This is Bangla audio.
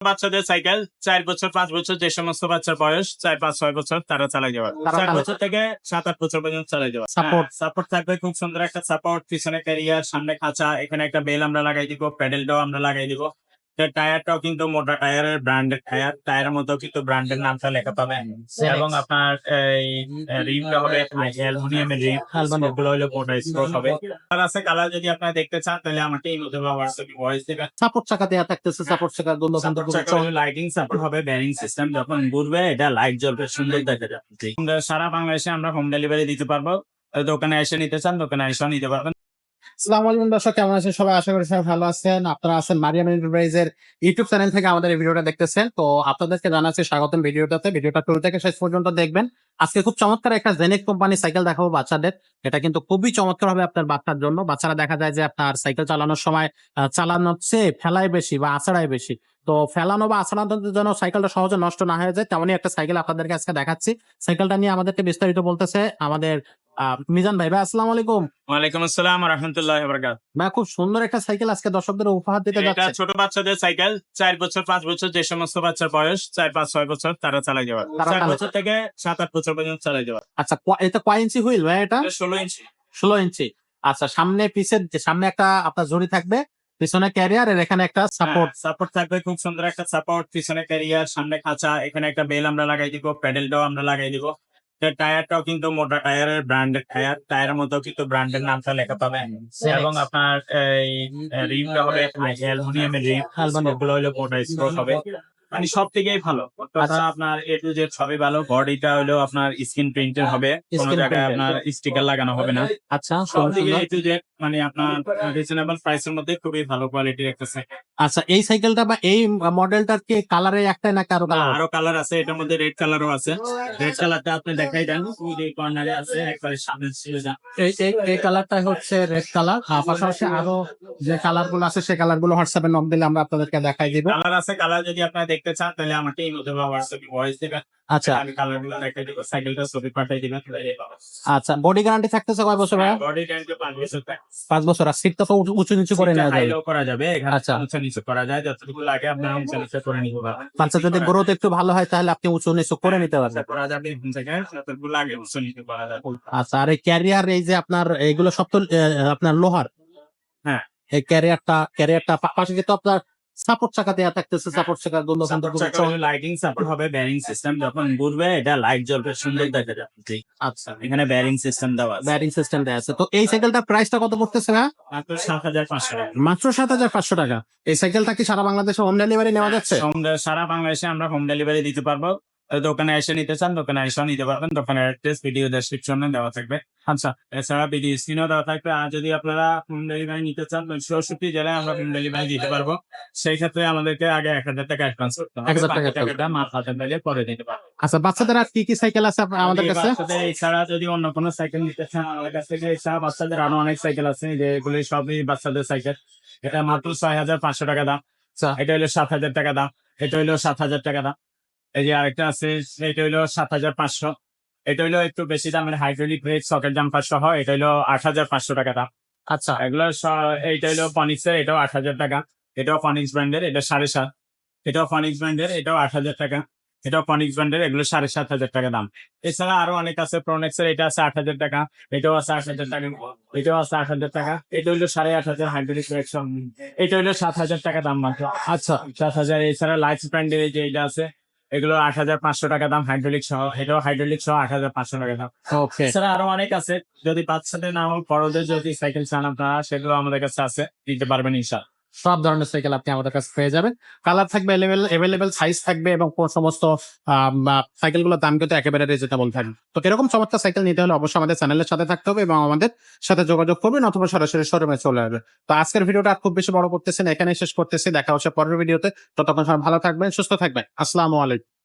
বাচ্চাদের সাইকেল চার বছর পাঁচ বছর যে সমস্ত বাচ্চার বয়স চার পাঁচ ছয় বছর তারা চালাই যাবে চার বছর থেকে সাত আট বছর পর্যন্ত চালাই যাবে সাপোর্ট সাপোর্ট থাকবে খুব সুন্দর একটা সাপোর্ট পিছনে ক্যারিয়ার সামনে খাঁচা এখানে একটা বেল আমরা লাগাই দিব প্যাডেলটাও আমরা লাগাই দিব। টায়ারটাও কিন্তু মোটা টায়ারের ব্র্যান্ডের টায়ার টায়ারের মধ্যেও কিন্তু ব্র্যান্ডের নামটা লেখা পাবেন এবং আপনার এই রিমটা হবে অ্যালুমিনিয়ামের রিম Aluminium। গুলো হলো মোটা স্ট্রোক হবে কালার আছে কালার যদি আপনারা দেখতে চান তাহলে আমাকে এই মধ্যে হোয়াটসঅ্যাপে ভয়েস দেবেন সাপোর্ট চাকা দেওয়া থাকতেছে সাপোর্ট চাকা গুলো কিন্তু চমৎকার। লাইটিং সাপোর্ট হবে ব্যারিং সিস্টেম যখন ঘুরবে এটা লাইট জ্বলবে সুন্দর দেখা যাবে আমরা সারা বাংলাদেশে আমরা হোম ডেলিভারি দিতে পারব দোকানে এসে নিতে চান দোকানে এসে নিতে পারবেন আসসালামু আলাইকুম দর্শক, কেমন আছেন? সবাই আশা করি সবাই ভালো আছেন। আপনারা আছেন মারিয়াম এন্টারপ্রাইজের ইউটিউব চ্যানেল থেকে আমাদের ভিডিওটা দেখতেছেন। তো আপনাদেরকে জানাচ্ছি স্বাগতম ভিডিওটাতে। ভিডিওটা থেকে শেষ পর্যন্ত দেখবেন। আজকে খুব চমৎকার একটা জেনেক কোম্পানি সাইকেল দেখাবো বাচ্চাদের। এটা কিন্তু খুবই চমৎকার হবে আপনার বাচ্চার জন্য। বাচ্চারা দেখা যায় যে আপনার সাইকেল চালানোর সময় চালানোর চেয়ে ফেলাই বেশি বা আছড়াই বেশি। তো ফেলানো বা আছড়ানোর জন্য সাইকেলটা সহজে নষ্ট না হয়ে যায়। তেমনই একটা সাইকেল আপনাদেরকে আজকে দেখাচ্ছি। সাইকেলটা নিয়ে আমাদেরকে বিস্তারিত বলতেছে আমাদের মিজান ভাই ভাই আসসালামু আলাইকুম। ওয়ালাইকুম আসসালাম রহমতুল্লাহ বরকাত ভাই খুব সুন্দর একটা সাইকেল আজকে দর্শকদের উপহার দিতে এটা ছোট বাচ্চাদের সাইকেল চার বছর পাঁচ বছর যে সমস্ত বাচ্চার বয়স চার পাঁচ ছয় বছর তারা চালাই যাবে তারা চার বছর থেকে সাত আট বছর পর্যন্ত চালাই যাবে আচ্ছা এটা কয় ইঞ্চি হুইল ভাই এটা? ষোলো ইঞ্চি। ষোলো ইঞ্চি। আচ্ছা সামনে পিছের যে সামনে একটা আপনার জড়ি থাকবে পিছনে ক্যারিয়ার আর এখানে একটা সাপোর্ট সাপোর্ট থাকবে খুব সুন্দর একটা সাপোর্ট পিছনে ক্যারিয়ার সামনে খাঁচা এখানে একটা বেল আমরা লাগাই দিব প্যাডেলটাও আমরা লাগাই দিব। টায়ারটাও কিন্তু মোটা টায়ারের ব্র্যান্ডের টায়ার। টায়ারের মধ্যেও কিন্তু ব্র্যান্ডের নামটা লেখা পাবেন। এবং আপনার এই রিমটা হবে অ্যালুমিনিয়ামের রিম। হলো মোটা স্ট্রোক হবে। মানে সব থেকেই ভালো তথা আচ্ছা। আপনার এ টু জেড সবই ভালো। বডিটা হলো আপনার স্ক্রিন প্রিন্টের হবে। কোনো জায়গায় আপনার স্টিকার লাগানো হবে না। আচ্ছা সব থেকে এ টু জেড মানে আপনার রিজনেবল প্রাইসের মধ্যে খুবই ভালো কোয়ালিটির একটা সাইকেল আচ্ছা এই সাইকেলটা বা এই মডেলটার কি কালারে একটাই না কারও কালার আরও কালার আছে এটার মধ্যে রেড কালারও আছে। রেড কালারটা আপনি দেখাই দেন। যে কর্নারে আছে একবারে সামনে ছিল যা এই এই এই কালারটা হচ্ছে রেড কালার আর পাশাপাশি আরও যে কালারগুলো আছে সেই কালারগুলো হোয়াটসঅ্যাপে নক দিলে আমরা আপনাদেরকে দেখাই দিব। কালার আছে কালার যদি আপনারা দেখতে চান তাহলে আমাকে এই মধ্যে হোয়াটসঅ্যাপে ভয়েস দেবেন। আচ্ছা। আমি কালারগুলো দেখাই দিব সাইকেলটা ছবি পাঠাই দিবেন আচ্ছা বডি গ্যারান্টি থাকতেছে কয় বছর ভাই বডি গ্যারান্টি পাঁচ বছর থাকে পাঁচ বছর আর সিটটা তো উঁচু- নিচু করে নেওয়া হাই যাবে। লো করা যাবে আচ্ছা। উঁচু নিচু করা যায় যতটুকু লাগে আপনারা উঁচু নিচু করে নিতে পারবেন। বাচ্চা যদি গ্রোথ একটু ভালো হয় তাহলে আপনি উঁচু নিচু করে নিতে পারবেন। করা যাবে এখান থেকে যতটুকু লাগে উঁচু নিচু করা যাবে। আচ্ছা আর এই ক্যারিয়ার এই যে আপনার এইগুলো সব তো আপনার লোহার? হ্যাঁ। এই ক্যারিয়ারটা ক্যারিয়ারটা পাশে কিন্তু আপনার সাপোর্ট চাকা দেয়া থাকতেছে সাপোর্ট চাকা গুলো লাইটিং সাপোর্ট হবে ব্যারিং সিস্টেম যখন ঘুরবে এটা লাইট জ্বলবে সুন্দর দেখা যাবে। আচ্ছা এখানে ব্যারিং সিস্টেম দেওয়া আছে। ব্যারিং সিস্টেম দেওয়া আছে। তো এই সাইকেলটার প্রাইসটা কত পড়তেছে না মাত্র সাত হাজার পাঁচশো টাকা। মাত্র সাত হাজার পাঁচশো টাকা। এই সাইকেলটা কি সারা বাংলাদেশে হোম ডেলিভারি নেওয়া যাচ্ছে? সারা বাংলাদেশে আমরা হোম ডেলিভারি দিতে পারব। দোকানে এসে নিতে চান দোকানে এসে নিতে পারবেন। দোকানের অ্যাড্রেস ভিডিও ডেসক্রিপশনে দেওয়া থাকবে। আচ্ছা এছাড়া ভিডিও স্ক্রিনও দেওয়া থাকবে। আর যদি আপনারা হোম ডেলিভারি নিতে চান চৌষট্টি জেলায় আমরা হোম ডেলিভারি দিতে পারব। সেই ক্ষেত্রে আমাদেরকে আগে এক হাজার টাকা অ্যাডভান্স করতে হবে। 1000 টাকা বাকি টাকাটা মাস হাজার দিলে পরে দিতে পারব। আচ্ছা বাচ্চাদের আর কি কি সাইকেল আছে আমাদের কাছে? এছাড়া যদি অন্য কোনো সাইকেল নিতে চান আমাদের কাছ থেকে এছাড়া বাচ্চাদের আরও অনেক সাইকেল আছে। যেগুলি সবই বাচ্চাদের সাইকেল এটা মাত্র ছয় হাজার পাঁচশো টাকা দাম। আচ্ছা। এটা হলো সাত হাজার টাকা দাম। এটা হলো সাত হাজার টাকা দাম। এই যে আরেকটা আছে এটা হইল সাত হাজার পাঁচশো। এটা হইল একটু বেশি দামের হাইড্রোলিক ব্রেক সকেট জাম্পার সহ এটা হইল আট হাজার পাঁচশো টাকা দাম। আচ্ছা। এগুলো এইটা হলো ফনিক্সের এটাও আট হাজার টাকা। এটাও ফনিক্স ব্র্যান্ডের এটা সাড়ে সাত। এটাও ফনিক্স ব্র্যান্ডের এটাও আট হাজার টাকা। এটাও ফনিক্স ব্র্যান্ডের এগুলো সাড়ে সাত হাজার টাকা দাম। এছাড়া আরও অনেক আছে প্রোনেক্সের এটা আছে আট হাজার টাকা। এটাও আছে আট হাজার টাকা। এটাও আছে আট হাজার টাকা। এটা হইল সাড়ে আট হাজার হাইড্রোলিক এটা হইল সাত হাজার টাকা দাম মাত্র। আচ্ছা। সাত হাজার এছাড়া লাইটস ব্র্যান্ডের এই যে এটা আছে এগুলো আট হাজার পাঁচশো টাকা দাম হাইড্রোলিক সহ এটাও হাইড্রোলিক সহ আট হাজার পাঁচশো টাকা দাম। ওকে এছাড়া আরও অনেক আছে যদি বাচ্চাদের না হোক বড়দের যদি সাইকেল চান আপনারা সেগুলো আমাদের কাছে আছে দিতে পারবেন ইনশাল সব ধরনের সাইকেল আপনি আমাদের কাছে পেয়ে যাবেন। কালার থাকবে এভেলেবেল সাইজ থাকবে এবং সমস্ত সাইকেলগুলোর দাম কিন্তু একেবারে রিজনেবল থাকবে। তো এরকম সমস্ত সাইকেল নিতে হলে অবশ্যই আমাদের চ্যানেলের সাথে থাকতে হবে এবং আমাদের সাথে যোগাযোগ করবেন অথবা সরাসরি শোরুমে চলে আসবে তো আজকের ভিডিওটা খুব বেশি বড় করতেছেন এখানে শেষ করতেছি। দেখা হচ্ছে পরের ভিডিওতে। ততক্ষণ ভালো থাকবেন, সুস্থ থাকবেন। আসসালামু আলাইকুম।